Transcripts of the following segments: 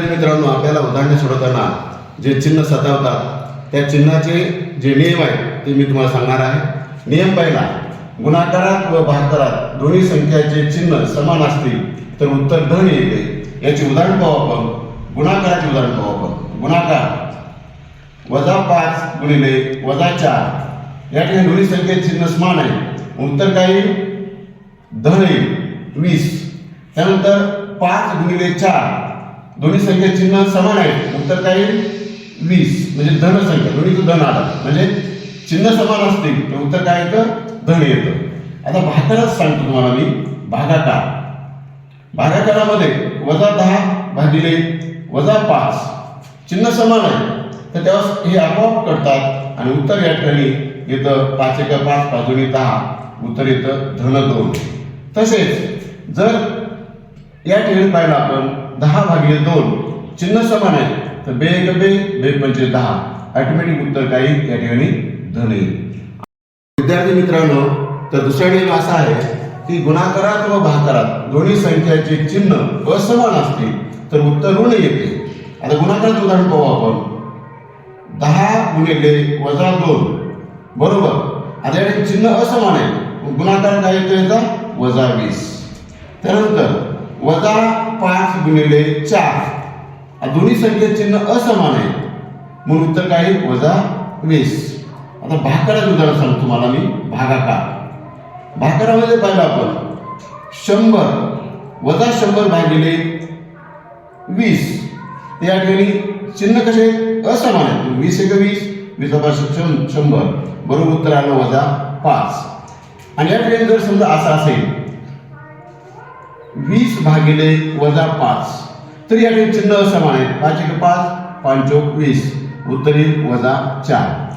मित्रांनो आपल्याला उदाहरणे सोडवताना जे चिन्ह सतावतात त्या चिन्हाचे जे नियम आहेत ते मी तुम्हाला सांगणार आहे. नियम पहिला गुणाकारात व भागाकारात दोन्ही संख्याचे चिन्ह समान असतील तर उत्तर धन येते. याचे उदाहरण पाहू आपण. गुणाकाराचे उदाहरण पाहू आपण. गुणाकार वजा पाच गुणिले वजा चार. या ठिकाणी दोन्ही संख्येचे चिन्ह समान आहे उत्तर काय येईल? धन येईल. वीस. त्यानंतर पाच गुणिले चार. दोन्ही संख्या चिन्ह समान आहेत. उत्तर काय येईल? वीस. म्हणजे धन संख्या. दोन्ही धन आला. म्हणजे चिन्ह समान असतील तर उत्तर काय येतं? धन येतं. आता भाकरच सांगतो तुम्हाला मी. भागाकार. भागाकारामध्ये वजा दहा भागिले वजा पाच. चिन्ह समान आहे. तर तेव्हा हे आपोआप करतात आणि उत्तर या ठिकाणी येतं पाच एका पाच पाच दोन्ही दहा. उत्तर येतं धन दोन. तसेच जर या ठिकाणी पाहिलं आपण दहा भागिले दोन. चिन्ह समान आहे तर बे एक बे बे पंचे दहा. ऑटोमॅटिक उत्तर काय येईल? या ठिकाणी धन येईल. विद्यार्थी मित्रांनो तर दुसरा नियम असा आहे की गुणाकारात व भाकारात दोन्ही संख्याचे चिन्ह असमान असतील तर उत्तर ऋण येते. आता गुणाकारात उदाहरण पाहू आपण. दहा गुणिले वजा दोन. बरोबर. आता चिन्ह असमान आहे. गुणाकार काय येतो याचा वजा वीस. त्यानंतर वजा पाच गुणिले चार. दोन्ही संख्या चिन्ह असमान आहे. म्हणून उत्तर काय वजा वीस. आता भाकाराचं उदाहरण सांगतो तुम्हाला मी. भागाकार. भाकारामध्ये पाहिलं आपण. शंभर. वजा शंभर भागिले वीस. या ठिकाणी चिन्ह कसे? असमान आहे. वीस एक वीस वीस शं- शंभर. बरोबर उत्तर आलं वजा पाच. आणि या ठिकाणी जर समजा असं असेल वीस भागिले वजा पाच. तर या चिन्ह समान आहे पाच एक पाच पांचोक वीस. उत्तरी वजा चार.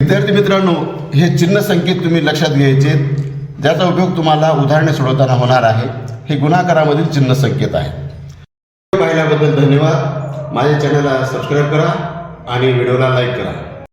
विद्यार्थी मित्रांनो हे चिन्ह संकेत तुम्ही लक्षात घ्यायचे. ज्याचा उपयोग तुम्हाला उदाहरणे सोडवताना होणार आहे. हे गुणाकारामधील चिन्ह संकेत आहे. पाहिल्याबद्दल धन्यवाद. माझ्या चॅनलला सबस्क्राईब करा आणि व्हिडिओला लाईक करा.